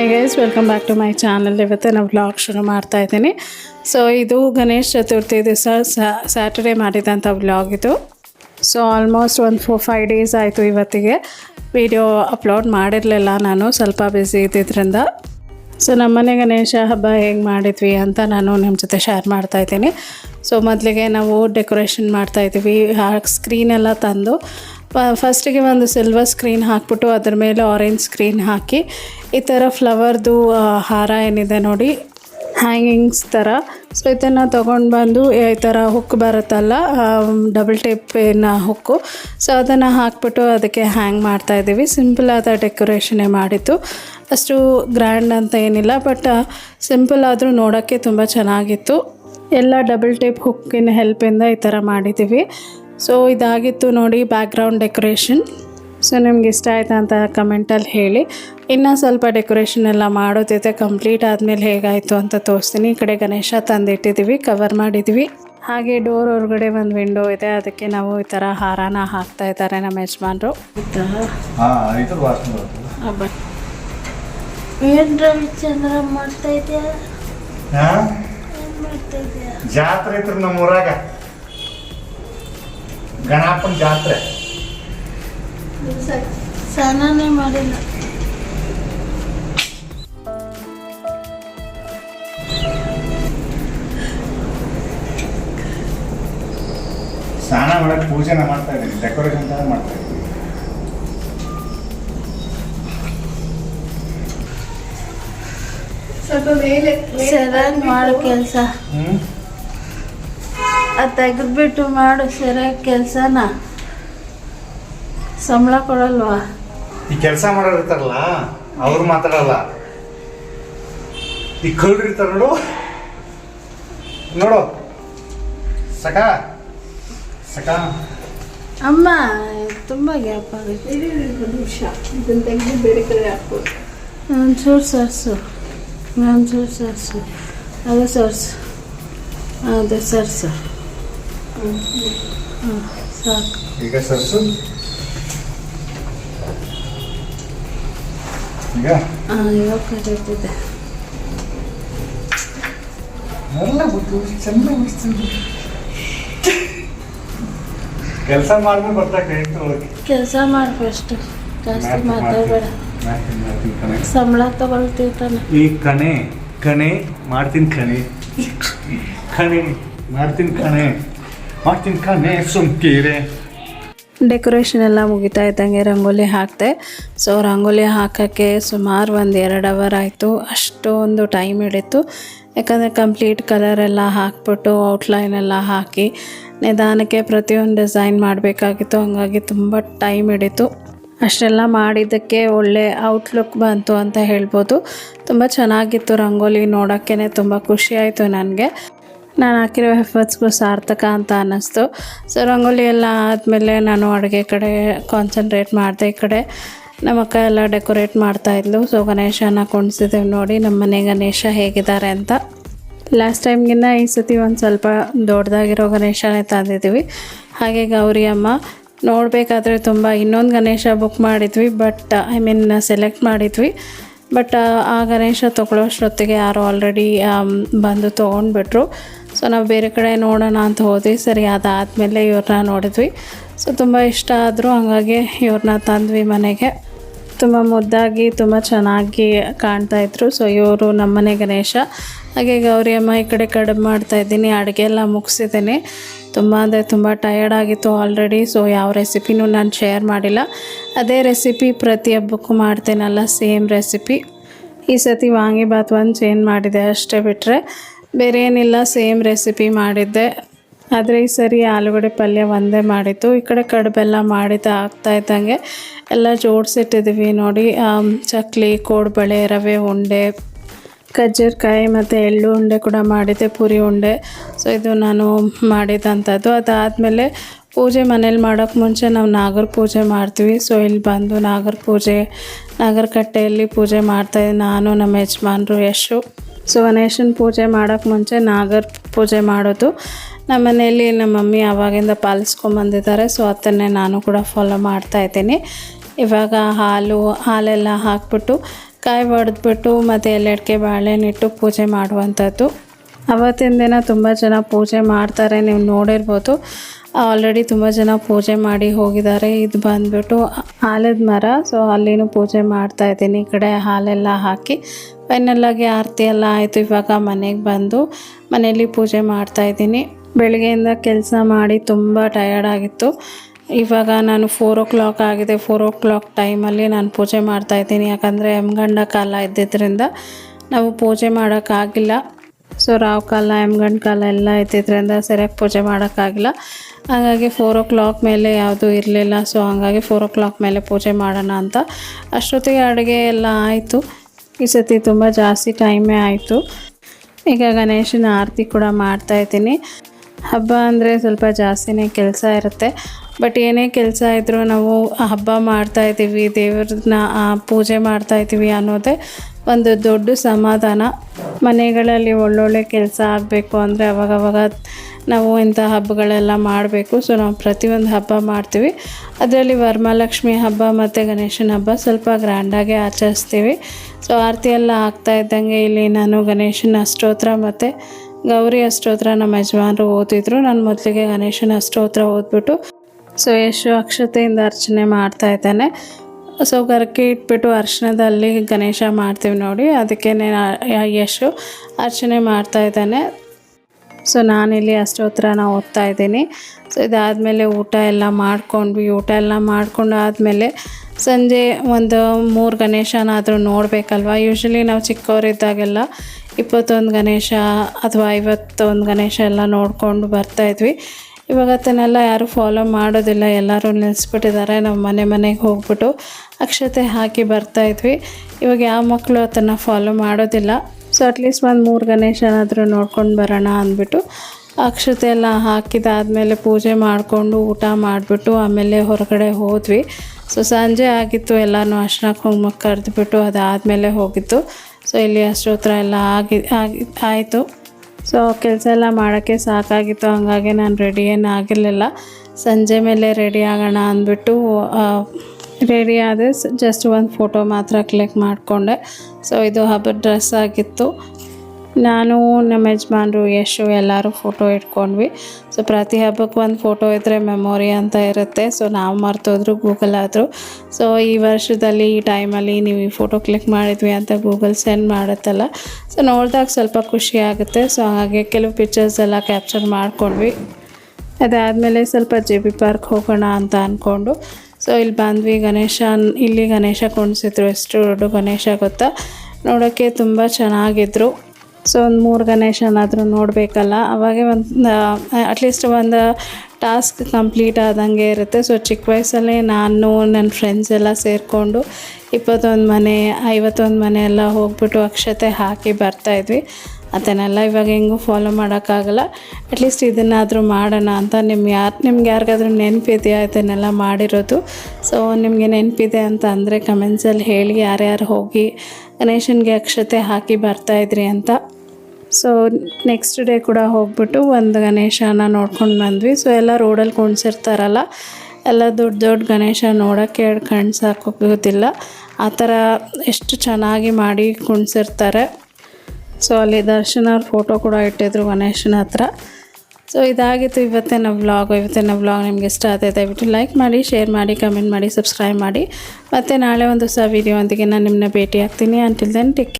Hi guys welcome back to my channel ಇವತ್ತು ನಾವು vlog ಶುರು ಮಾಡ್ತಾ ಇದ್ದೀನಿ. ಸೊ ಇದು ಗಣೇಶ ಚತುರ್ಥಿ ದಿವಸ. ಸ್ಯಾಟರ್ಡೇ ಮಾಡಿದಂಥ ವ್ಲಾಗ್ ಇದು. ಸೊ ಆಲ್ಮೋಸ್ಟ್ ಒಂದು ಫೋರ್ ಫೈವ್ ಡೇಸ್ ಆಯಿತು ಇವತ್ತಿಗೆ. ವಿಡಿಯೋ ಅಪ್ಲೋಡ್ ಮಾಡಿರಲಿಲ್ಲ ನಾನು, ಸ್ವಲ್ಪ ಬ್ಯುಸಿ ಇದ್ದಿದ್ದರಿಂದ ಸೊ ನಮ್ಮನೆ ಗಣೇಶ ಹಬ್ಬ ಹೇಗೆ ಮಾಡಿದ್ವಿ ಅಂತ ನಾನು ನಿಮ್ಮ ಜೊತೆ ಶೇರ್ ಮಾಡ್ತಾ ಇದ್ದೀನಿ. ಸೊ ಮೊದಲಿಗೆ ನಾವು ಡೆಕೋರೇಷನ್ ಮಾಡ್ತಾ ಸ್ಕ್ರೀನೆಲ್ಲ ತಂದು ಫಸ್ಟಿಗೆ ಒಂದು ಸಿಲ್ವರ್ ಸ್ಕ್ರೀನ್ ಹಾಕ್ಬಿಟ್ಟು ಅದ್ರ ಮೇಲೆ ಆರೆಂಜ್ ಸ್ಕ್ರೀನ್ ಹಾಕಿ, ಈ ಥರ ಫ್ಲವರ್ದು ಹಾರ ಏನಿದೆ ನೋಡಿ ಹ್ಯಾಂಗಿಂಗ್ಸ್ ಥರ ಸೊ ಇದನ್ನು ತೊಗೊಂಡು ಬಂದು ಈ ಥರ ಹುಕ್ ಬರುತ್ತಲ್ಲ ಡಬಲ್ ಟೇಪಿನ ಹುಕ್ಕು ಸೊ ಅದನ್ನು ಹಾಕ್ಬಿಟ್ಟು ಅದಕ್ಕೆ ಹ್ಯಾಂಗ್ ಮಾಡ್ತಾ ಇದ್ದೀವಿ. ಸಿಂಪಲ್ ಆದ ಡೆಕೋರೇಷನ್ನೇ ಮಾಡಿದ್ದು. ಅಷ್ಟು ಗ್ರ್ಯಾಂಡ್ ಅಂತ ಏನಿಲ್ಲ ಬಟ್ ಸಿಂಪಲ್ ಆದರೂ ನೋಡೋಕ್ಕೆ ತುಂಬ ಚೆನ್ನಾಗಿತ್ತು. ಎಲ್ಲ ಡಬಲ್ ಟೇಪ್ ಹುಕ್ಕಿನ ಹೆಲ್ಪಿಂದ ಈ ಥರ ಮಾಡಿದ್ದೀವಿ. ಸೊ ಇದಾಗಿತ್ತು ನೋಡಿ ಬ್ಯಾಕ್ಗ್ರೌಂಡ್ ಡೆಕೋರೇಷನ್ ಸೊ ನಿಮ್ಗೆ ಇಷ್ಟ ಆಯ್ತಾ ಅಂತ ಕಮೆಂಟಲ್ಲಿ ಹೇಳಿ. ಇನ್ನೂ ಸ್ವಲ್ಪ ಡೆಕೋರೇಷನ್ ಎಲ್ಲ ಮಾಡೋದಿದೆ ಕಂಪ್ಲೀಟ್ ಆದಮೇಲೆ ಹೇಗಾಯಿತು ಅಂತ ತೋರಿಸ್ತೀನಿ. ಈ ಕಡೆ ಗಣೇಶ ತಂದಿಟ್ಟಿದ್ದೀವಿ ಕವರ್ ಮಾಡಿದ್ವಿ. ಹಾಗೆ ಡೋರ್ ಹೊರಗಡೆ ಒಂದು ವಿಂಡೋ ಇದೆ ಅದಕ್ಕೆ ನಾವು ಈ ಥರ ಹಾರಾನ ಹಾಕ್ತಾ ಇದ್ದಾರೆ ನಮ್ಮ ಯಜಮಾನ್ರು. ಹಾ ನಮ್ಮ ವಾಸನೆ ಗಣಪನ ಜಾತ್ರೆ. ಸ್ನಾನನೇ ಮಾಡಿಲ್ಲ. ಸ್ನಾನ ಮಾಡಕ್ ಪೂಜೆನ ಮಾಡ್ತಾ ಇದ್ದೀನಿ. ಡೆಕೋರೇಷನ್ ತರ ಮಾಡ್ತಾ ಇದ್ದೀನಿ. ಸ್ವಲ್ಪ ಮೇಲೆ ಮಾಡೋ ಕೆಲಸ. ತೆಗೆದ್ಬಿಟ್ಟು ಮಾಡು ಸರಿಯಾಗಿ ಕೆಲಸನ. ಸಂಬಳ ಕೊಡಲ್ವಾ? ಈ ಕೆಲಸ ಮಾಡೋರು ಇರ್ತಾರಲ್ಲ ಅವ್ರು ಮಾತಾಡಲ್ಲ. ಈ ಕಳ್ಳರು ಇರ್ತಾರ ನೋಡು. ನೋಡು. ಸಕ ಸಕ ಅಮ್ಮ ತುಂಬ ಗ್ಯಾಪ್ ಆಗುತ್ತೆ. ಒಂಚೂರು ಸರ್ಸು. ಒಂಚೂರು ಸರ್ಸು. ಅದೇ ಸರ್ಸು. ಅದು ಸರ್ಸು. ಸಾಕು ಈಗ ಸರ್ಸು? ಈಗ? ಇವಾಗ ಎಲ್ಲ ಗೊತ್ತು ಚೆನ್ನಾಗಿ ಕೆಲಸ ಮಾಡಿದ್ರೆ ಬರ್ತಾಕೆ ಕೆಲಸ ಮಾಡಿ ಫಸ್ಟ್ ಜಾಸ್ತಿ ಮಾತಾಡಬೇಡ. ಸಂಬಳ ತಗೊಳ್ತೀವಿ ತಾನೆ. ಈ ಕಣೆ ಕಣೆ ಮಾಡ್ತೀನಿ ಕಣೆ. ಕಣೆ ಮಾಡ್ತೀನಿ ಕಣೆ. ಮಾಡ್ತೀನಿ ಕಣ್ಣೆ ಸುಮ್ಕೀರೆ ಡೆಕೋರೇಷನ್ ಎಲ್ಲ ಮುಗಿತಾ ಇದ್ದಂಗೆ ರಂಗೋಲಿ ಹಾಕಿದೆ. ಸೊ ರಂಗೋಲಿ ಹಾಕೋಕ್ಕೆ ಸುಮಾರು ಒಂದು ಎರಡು ಅವರ್ ಆಯಿತು. ಅಷ್ಟೊಂದು ಟೈಮ್ ಹಿಡಿತು. ಯಾಕಂದರೆ ಕಂಪ್ಲೀಟ್ ಕಲರ್ ಎಲ್ಲ ಹಾಕ್ಬಿಟ್ಟು ಔಟ್ಲೈನ್ ಎಲ್ಲ ಹಾಕಿ ನಿಧಾನಕ್ಕೆ ಪ್ರತಿಯೊಂದು ಡಿಸೈನ್ ಮಾಡಬೇಕಾಗಿತ್ತು. ಹಂಗಾಗಿ ತುಂಬ ಟೈಮ್ ಹಿಡಿತು. ಅಷ್ಟೆಲ್ಲ ಮಾಡಿದ್ದಕ್ಕೆ ಒಳ್ಳೆ ಔಟ್ಲುಕ್ ಬಂತು ಅಂತ ಹೇಳ್ಬೋದು. ತುಂಬ ಚೆನ್ನಾಗಿತ್ತು ರಂಗೋಲಿ ನೋಡೋಕ್ಕೇ ತುಂಬ ಖುಷಿಯಾಯಿತು ನನಗೆ. ನಾನು ಹಾಕಿರೋ ಎಫರ್ಟ್ಸ್ಗೂ ಸಾರ್ಥಕ ಅಂತ ಅನ್ನಿಸ್ತು. ಸೊ ರಂಗೋಲಿ ಎಲ್ಲ ಆದಮೇಲೆ ನಾನು ಅಡುಗೆ ಕಡೆ ಕಾನ್ಸಂಟ್ರೇಟ್ ಮಾಡಿದೆ ಈ ಕಡೆ. ನಮ್ಮ ಅಕ್ಕ ಎಲ್ಲ ಡೆಕೋರೇಟ್ ಮಾಡ್ತಾಯಿದ್ಲು ಸೊ ಗಣೇಶನ ಕುಣಿಸಿದ್ದೇವೆ ನೋಡಿ ನಮ್ಮ ಮನೆ ಗಣೇಶ ಹೇಗಿದ್ದಾರೆ ಅಂತ. ಲಾಸ್ಟ್ ಟೈಮ್ಗಿನ್ನ ಈ ಸತಿ ಒಂದು ಸ್ವಲ್ಪ ದೊಡ್ಡದಾಗಿರೋ ಗಣೇಶನೇ ತಂದಿದ್ದೀವಿ. ಹಾಗೆ ಗೌರಿ ಅಮ್ಮ, ನೋಡಬೇಕಾದ್ರೆ ತುಂಬ ಇನ್ನೊಂದು ಗಣೇಶ ಬುಕ್ ಮಾಡಿದ್ವಿ ಬಟ್ ಐ ಮೀನ್ ಸೆಲೆಕ್ಟ್ ಮಾಡಿದ್ವಿ. ಬಟ್ ಆ ಗಣೇಶ ತೊಗೊಳ್ಳೋಷ್ಟೊತ್ತಿಗೆ ಯಾರು ಆಲ್ರೆಡಿ ಬಂದು ತೊಗೊಂಡ್ಬಿಟ್ರು. ಸೊ ನಾವು ಬೇರೆ ಕಡೆ ನೋಡೋಣ ಅಂತ ಹೋದ್ವಿ. ಸರಿ, ಅದಾದಮೇಲೆ ಇವ್ರನ್ನ ನೋಡಿದ್ವಿ. ಸೊ ತುಂಬ ಇಷ್ಟ ಆದರೂ, ಹಾಗಾಗಿ ಇವ್ರನ್ನ ತಂದ್ವಿ ಮನೆಗೆ. ತುಂಬ ಮುದ್ದಾಗಿ, ತುಂಬ ಚೆನ್ನಾಗಿ ಕಾಣ್ತಾ ಇದ್ರು. ಸೊ ಇವರು ನಮ್ಮನೆ ಗಣೇಶ. ಹಾಗೆ ಗೌರಿ ಅಮ್ಮ ಈ ಕಡೆ ಕಡಿಮೆ ಮಾಡ್ತಾಯಿದ್ದೀನಿ ಅಡುಗೆ ಎಲ್ಲ ಮುಗಿಸಿದ್ದೀನಿ. ತುಂಬ ಅಂದರೆ ತುಂಬ ಟಯರ್ಡ್ ಆಗಿತ್ತು ಆಲ್ರೆಡಿ ಸೊ ಯಾವ ರೆಸಿಪಿನೂ ನಾನು ಶೇರ್ ಮಾಡಿಲ್ಲ. ಅದೇ ರೆಸಿಪಿ ಪ್ರತಿ ಹಬ್ಬಕ್ಕೂ ಮಾಡ್ತೇನಲ್ಲ ಸೇಮ್ ರೆಸಿಪಿ ಈ ಸತಿ ವಾಂಗಿಬಾತ್ ಒಂದು ಚೇಂಜ್ ಮಾಡಿದೆ ಅಷ್ಟೇ ಬಿಟ್ಟರೆ ಬೇರೆ ಏನಿಲ್ಲ ಸೇಮ್ ರೆಸಿಪಿ ಮಾಡಿದ್ದೆ. ಆದರೆ ಈ ಸರಿ ಆಲೂಗಡ್ಡೆ ಪಲ್ಯ ಒಂದೇ ಮಾಡಿತ್ತು ಈ ಕಡೆ ಕಡುಬೆಲ್ಲ ಮಾಡಿದ್ದು ಆಗ್ತಾ ಇದ್ದಂಗೆ. ಎಲ್ಲ ಜೋಡಿಸಿಟ್ಟಿದ್ದೀವಿ ನೋಡಿ. ಚಕ್ಲಿ, ಕೋಡ್ಬಳೆ, ರವೆ ಉಂಡೆ ಕಜ್ಜರ್ಕಾಯಿ ಮತ್ತು ಎಳ್ಳು ಉಂಡೆ ಕೂಡ ಮಾಡಿದ್ದೆ, ಪುರಿ ಉಂಡೆ. ಸೊ ಇದು ನಾನು ಮಾಡಿದಂಥದ್ದು. ಅದಾದಮೇಲೆ ಪೂಜೆ ಮನೇಲಿ ಮಾಡೋಕ್ಕೆ ಮುಂಚೆ ನಾವು ನಾಗರ ಪೂಜೆ ಮಾಡ್ತೀವಿ. ಸೊ ಇಲ್ಲಿ ಬಂದು ನಾಗರ ಪೂಜೆ, ನಾಗರಕಟ್ಟೆಯಲ್ಲಿ ಪೂಜೆ ಮಾಡ್ತಾಯಿದ್ದೆ ನಾನು, ನಮ್ಮ ಯಜಮಾನರು ಯಶು. ಸೊ ಗಣೇಶನ ಪೂಜೆ ಮಾಡೋಕ್ಕೆ ಮುಂಚೆ ನಾಗರ ಪೂಜೆ ಮಾಡೋದು. ನಮ್ಮ ಮನೆಯಲ್ಲಿ ನಮ್ಮ ಮಮ್ಮಿ ಆವಾಗಿಂದ ಪಾಲಿಸ್ಕೊಂಬಂದಿದ್ದಾರೆ ಸೊ ಅದನ್ನೇ ನಾನು ಕೂಡ ಫಾಲೋ ಮಾಡ್ತಾ ಇದ್ದೀನಿ. ಇವಾಗ ಹಾಲು, ಹಾಲೆಲ್ಲ ಹಾಕ್ಬಿಟ್ಟು, ಕಾಯಿ ಹೊಡೆದ್ಬಿಟ್ಟು ಮತ್ತು ಎಲ್ಲೆಡ್ಕೆ ಬಾಳೆಹಣ್ಣಿಟ್ಟು ಪೂಜೆ ಮಾಡುವಂಥದ್ದು. ಅವತ್ತಿನ ದಿನ ತುಂಬ ಜನ ಪೂಜೆ ಮಾಡ್ತಾರೆ, ನೀವು ನೋಡಿರ್ಬೋದು. ಆಲ್ರೆಡಿ ತುಂಬ ಜನ ಪೂಜೆ ಮಾಡಿ ಹೋಗಿದ್ದಾರೆ. ಇದು ಬಂದ್ಬಿಟ್ಟು ಆಲದ ಮರ, ಸೊ ಅಲ್ಲಿನೂ ಪೂಜೆ ಮಾಡ್ತಾ ಇದ್ದೀನಿ. ಈ ಕಡೆ ಹಾಲೆಲ್ಲ ಹಾಕಿ ಫೈನಲ್ಲಾಗಿ ಆರತಿ ಎಲ್ಲ ಆಯಿತು. ಇವಾಗ ಮನೆಗೆ ಬಂದು ಮನೆಯಲ್ಲಿ ಪೂಜೆ ಮಾಡ್ತಾ ಇದ್ದೀನಿ. ಬೆಳಗ್ಗೆಯಿಂದ ಕೆಲಸ ಮಾಡಿ ತುಂಬ ಟಯರ್ಡ್ ಆಗಿತ್ತು. ಇವಾಗ ನಾನು ಫೋರ್ ಓ ಕ್ಲಾಕ್ ಆಗಿದೆ. ಫೋರ್ ಓ ಕ್ಲಾಕ್ ಟೈಮಲ್ಲಿ ನಾನು ಪೂಜೆ ಮಾಡ್ತಾ ಇದ್ದೀನಿ. ಯಾಕಂದರೆ ಎಮ್ಗಂಡ ಕಾಲ ಇದ್ದಿದ್ದರಿಂದ ನಾವು ಪೂಜೆ ಮಾಡೋಕ್ಕಾಗಿಲ್ಲ ಸೊ ರಾವ್ ಕಾಲ ಎಮ್ಗಂಡ ಕಾಲ ಎಲ್ಲ ಇದ್ದಿದ್ದರಿಂದ ಸರಿಯಾಗಿ ಪೂಜೆ ಮಾಡೋಕ್ಕಾಗಿಲ್ಲ ಹಾಗಾಗಿ ಫೋರ್ ಓ ಕ್ಲಾಕ್ ಮೇಲೆ ಯಾವುದೂ ಇರಲಿಲ್ಲ. ಸೊ ಹಾಗಾಗಿ ಫೋರ್ ಓ ಕ್ಲಾಕ್ ಮೇಲೆ ಪೂಜೆ ಮಾಡೋಣ ಅಂತ. ಅಷ್ಟೊತ್ತಿಗೆ ಅಡುಗೆ ಎಲ್ಲ ಆಯಿತು. ಈ ಸತಿ ತುಂಬ ಜಾಸ್ತಿ ಟೈಮೇ ಆಯಿತು. ಈಗ ಗಣೇಶನ ಆರತಿ ಕೂಡ ಮಾಡ್ತಾ ಇದ್ದೀನಿ. ಹಬ್ಬ ಅಂದರೆ ಸ್ವಲ್ಪ ಜಾಸ್ತಿನೇ ಕೆಲಸ ಇರುತ್ತೆ. ಬಟ್ ಏನೇ ಕೆಲಸ ಇದ್ದರೂ ನಾವು ಹಬ್ಬ ಮಾಡ್ತಾ ಇದ್ದೀವಿ, ದೇವ್ರನ್ನ ಪೂಜೆ ಮಾಡ್ತಾ ಇದ್ದೀವಿ ಅನ್ನೋದೇ ಒಂದು ದೊಡ್ಡ ಸಮಾಧಾನ. ಮನೆಗಳಲ್ಲಿ ಒಳ್ಳೊಳ್ಳೆ ಕೆಲಸ ಆಗಬೇಕು ಅಂದರೆ ಅವಾಗವಾಗ ನಾವು ಇಂಥ ಹಬ್ಬಗಳೆಲ್ಲ ಮಾಡಬೇಕು. ಸೊ ನಾವು ಪ್ರತಿಯೊಂದು ಹಬ್ಬ ಮಾಡ್ತೀವಿ. ಅದರಲ್ಲಿ ವರಮಹಾಲಕ್ಷ್ಮಿ ಹಬ್ಬ ಮತ್ತು ಗಣೇಶನ ಹಬ್ಬ ಸ್ವಲ್ಪ ಗ್ರ್ಯಾಂಡಾಗೆ ಆಚರಿಸ್ತೀವಿ. ಸೊ ಆರತಿ ಎಲ್ಲ ಆಗ್ತಾ ಇದ್ದಂಗೆ ಇಲ್ಲಿ ನಾನು ಗಣೇಶನ ಅಷ್ಟೋತ್ರ ಮತ್ತು ಗೌರಿ ಅಷ್ಟೋತ್ರ ನಮ್ಮ ಯಜಮಾನರು ಓದಿದ್ರು. ನಾನು ಮೊದಲಿಗೆ ಗಣೇಶನ ಅಷ್ಟೋತ್ರ ಓದ್ಬಿಟ್ಟು ಸೊ ಯಶು ಅಕ್ಷತೆಯಿಂದ ಅರ್ಚನೆ ಮಾಡ್ತಾ ಇದ್ದಾನೆ. ಸೊ ಗರಕೆ ಇಟ್ಬಿಟ್ಟು ಅರ್ಶನದಲ್ಲಿ ಗಣೇಶ ಮಾಡ್ತೀವಿ ನೋಡಿ. ಅದಕ್ಕೆ ಯಶು ಅರ್ಚನೆ ಮಾಡ್ತಾ ಇದ್ದಾನೆ. ಸೊ ನಾನಿಲ್ಲಿ ಅಷ್ಟೋತ್ರನ ಓದ್ತಾ ಇದ್ದೀನಿ. ಸೊ ಇದಾದಮೇಲೆ ಊಟ ಎಲ್ಲ ಮಾಡ್ಕೊಂಡ್ವಿ. ಊಟ ಎಲ್ಲ ಮಾಡ್ಕೊಂಡು ಆದಮೇಲೆ ಸಂಜೆ ಒಂದು ಮೂರು ಗಣೇಶನಾದರೂ ನೋಡಬೇಕಲ್ವ? ಯೂಶ್ವಲಿ ನಾವು ಚಿಕ್ಕವರಿದ್ದಾಗೆಲ್ಲ ಇಪ್ಪತ್ತೊಂದು ಗಣೇಶ ಅಥವಾ ಐವತ್ತೊಂದು ಗಣೇಶ ಎಲ್ಲ ನೋಡಿಕೊಂಡು ಬರ್ತಾಯಿದ್ವಿ ಇವಾಗ ತನ್ನೆಲ್ಲ ಯಾರೂ ಫಾಲೋ ಮಾಡೋದಿಲ್ಲ, ಎಲ್ಲರೂ ನಿಲ್ಲಿಸ್ಬಿಟ್ಟಿದ್ದಾರೆ ನಾವು ಮನೆ ಮನೆಗೆ ಹೋಗ್ಬಿಟ್ಟು ಅಕ್ಷತೆ ಹಾಕಿ ಬರ್ತಾಯಿದ್ವಿ ಇವಾಗ ಯಾವ ಮಕ್ಕಳು ಅದನ್ನು ಫಾಲೋ ಮಾಡೋದಿಲ್ಲ. ಸೊ ಅಟ್ಲೀಸ್ಟ್ ಒಂದು ಮೂರು ಗಣೇಶನಾದರೂ ನೋಡ್ಕೊಂಡು ಬರೋಣ ಅಂದ್ಬಿಟ್ಟು ಅಕ್ಷತೆ ಎಲ್ಲ ಹಾಕಿದಾದಮೇಲೆ ಪೂಜೆ ಮಾಡಿಕೊಂಡು ಊಟ ಮಾಡಿಬಿಟ್ಟು ಆಮೇಲೆ ಹೊರಗಡೆ ಹೋದ್ವಿ. ಸೊ ಸಂಜೆ ಆಗಿತ್ತು ಎಲ್ಲನೂ ಹೋಗಿ ಕುಂಕುಮ ಕರೆದುಬಿಟ್ಟು ಅದಾದಮೇಲೆ ಹೋಗಿತ್ತು ಸೊ ಇಲ್ಲಿ ಅಷ್ಟೋತ್ರ ಎಲ್ಲ ಆಗಿ ಆಗಿ, ಆಯಿತು. ಸೊ ಕೆಲಸ ಎಲ್ಲ ಮಾಡೋಕ್ಕೆ ಸಾಕಾಗಿತ್ತು, ಹಾಗಾಗಿ ನಾನು ರೆಡಿ ಏನು ಆಗಿರಲಿಲ್ಲ. ಸಂಜೆ ಮೇಲೆ ರೆಡಿ ಆಗೋಣ ಅಂದ್ಬಿಟ್ಟು ರೆಡಿ ಆದರೆ ಜಸ್ಟ್ ಒಂದು ಫೋಟೋ ಮಾತ್ರ ಕ್ಲಿಕ್ ಮಾಡಿಕೊಂಡೆ. ಸೊ ಇದು ಹಬ್ಬದ ಡ್ರೆಸ್ ಆಗಿತ್ತು. ನಾನು ನಮ್ಮ ಯಜಮಾನ್ರು, ಯಶು ಎಲ್ಲರೂ ಫೋಟೋ ಇಟ್ಕೊಂಡ್ವಿ. ಸೊ ಪ್ರತಿ ಹಬ್ಬಕ್ಕೆ ಒಂದು ಫೋಟೋ ಇದ್ದರೆ ಮೆಮೊರಿ ಅಂತ ಇರುತ್ತೆ. ಸೊ ನಾವು ಮರ್ತೋದ್ರು ಗೂಗಲ್ ಆದರೂ. ಸೊ ಈ ವರ್ಷದಲ್ಲಿ, ಈ ಟೈಮಲ್ಲಿ ನೀವು ಈ ಫೋಟೋ ಕ್ಲಿಕ್ ಮಾಡಿದ್ವಿ ಅಂತ ಗೂಗಲ್ ಸೆಂಡ್ ಮಾಡುತ್ತಲ್ಲ. ಸೊ ನೋಡಿದಾಗ ಸ್ವಲ್ಪ ಖುಷಿ ಆಗುತ್ತೆ. ಸೊ ಹಾಗೆ ಕೆಲವು ಪಿಕ್ಚರ್ಸ್ ಎಲ್ಲ ಕ್ಯಾಪ್ಚರ್ ಮಾಡ್ಕೊಂಡ್ವಿ. ಅದಾದಮೇಲೆ ಸ್ವಲ್ಪ ಜೆ ಬಿ ಪಾರ್ಕ್ ಹೋಗೋಣ ಅಂತ ಅಂದ್ಕೊಂಡು ಸೊ ಇಲ್ಲಿ ಬಂದ್ವಿ. ಗಣೇಶ ಇಲ್ಲಿ ಗಣೇಶ ಕುಣಿಸಿದ್ರು. ಎಷ್ಟು ದೊಡ್ಡ ಗಣೇಶ ಗೊತ್ತಾ? ನೋಡೋಕ್ಕೆ ತುಂಬ ಚೆನ್ನಾಗಿದ್ರು. ಸೊ ಒಂದು ಮೂರು ಗಣೇಶನಾದರೂ ನೋಡಬೇಕಲ್ಲ, ಅವಾಗೆ ಒಂದು ಅಟ್ಲೀಸ್ಟ್ ಒಂದು ಟಾಸ್ಕ್ ಕಂಪ್ಲೀಟ್ ಆದಂಗೆ ಇರುತ್ತೆ. ಸೊ ಚಿಕ್ಕ ವಯಸ್ಸಲ್ಲೇ ನಾನು ನನ್ನ ಫ್ರೆಂಡ್ಸ್ ಎಲ್ಲ ಸೇರಿಕೊಂಡು ಇಪ್ಪತ್ತೊಂದು ಮನೆ, ಐವತ್ತೊಂದು ಮನೆ ಎಲ್ಲ ಹೋಗ್ಬಿಟ್ಟು ಅಕ್ಷತೆ ಹಾಕಿ ಬರ್ತಾಯಿದ್ವಿ ಅದನ್ನೆಲ್ಲ ಇವಾಗ ಹೆಂಗೂ ಫಾಲೋ ಮಾಡೋಕ್ಕಾಗಲ್ಲ. ಅಟ್ಲೀಸ್ಟ್ ಇದನ್ನಾದರೂ ಮಾಡೋಣ ಅಂತ ನಿಮ್ಗೆ ಯಾರು, ನಿಮ್ಗೆ ಯಾರಿಗಾದ್ರೂ ನೆನಪಿದೆಯಾ ಇದನ್ನೆಲ್ಲ ಮಾಡಿರೋದು? ಸೊ ನಿಮಗೆ ನೆನಪಿದೆ ಅಂತ ಅಂದರೆ ಕಮೆಂಟ್ಸಲ್ಲಿ ಹೇಳಿ, ಯಾರ್ಯಾರು ಹೋಗಿ ಗಣೇಶನಿಗೆ ಅಕ್ಷತೆ ಹಾಕಿ ಬರ್ತಾಯಿದ್ರಿ ಅಂತ. ಸೊ ನೆಕ್ಸ್ಟ್ ಡೇ ಕೂಡ ಹೋಗ್ಬಿಟ್ಟು ಒಂದು ಗಣೇಶನ ನೋಡ್ಕೊಂಡು ಬಂದ್ವಿ. ಸೊ ಎಲ್ಲ ರೋಡಲ್ಲಿ ಕುಣಿಸಿರ್ತಾರಲ್ಲ, ಎಲ್ಲ ದೊಡ್ಡ ದೊಡ್ಡ ಗಣೇಶ ನೋಡೋಕ್ಕೆ ಎರಡು ಕಣ್ಣು ಸಾಕೋಗೋದಿಲ್ಲ. ಆ ಥರ ಎಷ್ಟು ಚೆನ್ನಾಗಿ ಮಾಡಿ ಕುಣ್ಸಿರ್ತಾರೆ. ಸೊ ಅಲ್ಲಿ ದರ್ಶನ ಅವ್ರ ಫೋಟೋ ಕೂಡ ಇಟ್ಟಿದ್ರು ಗಣೇಶನ ಹತ್ರ. ಸೊ ಇದಾಗಿತ್ತು ಇವತ್ತಿನ ವ್ಲಾಗ್ ಇವತ್ತಿನ ವ್ಲಾಗ್ ನಿಮ್ಗೆ ಇಷ್ಟ ಆಗಿದೆ ದಯವಿಟ್ಟು ಲೈಕ್ ಮಾಡಿ ಶೇರ್ ಮಾಡಿ ಕಮೆಂಟ್ ಮಾಡಿ ಸಬ್ಸ್ಕ್ರೈಬ್ ಮಾಡಿ. ಮತ್ತು ನಾಳೆ ಒಂದು ಹೊಸ ವೀಡಿಯೋ ಒಂದಿಗೆ ನಾನು ನಿಮ್ಮನ್ನ ಭೇಟಿ ಆಗ್ತೀನಿ ಅಂಟಿಲ್ ದೆನ್ ಟೇಕ್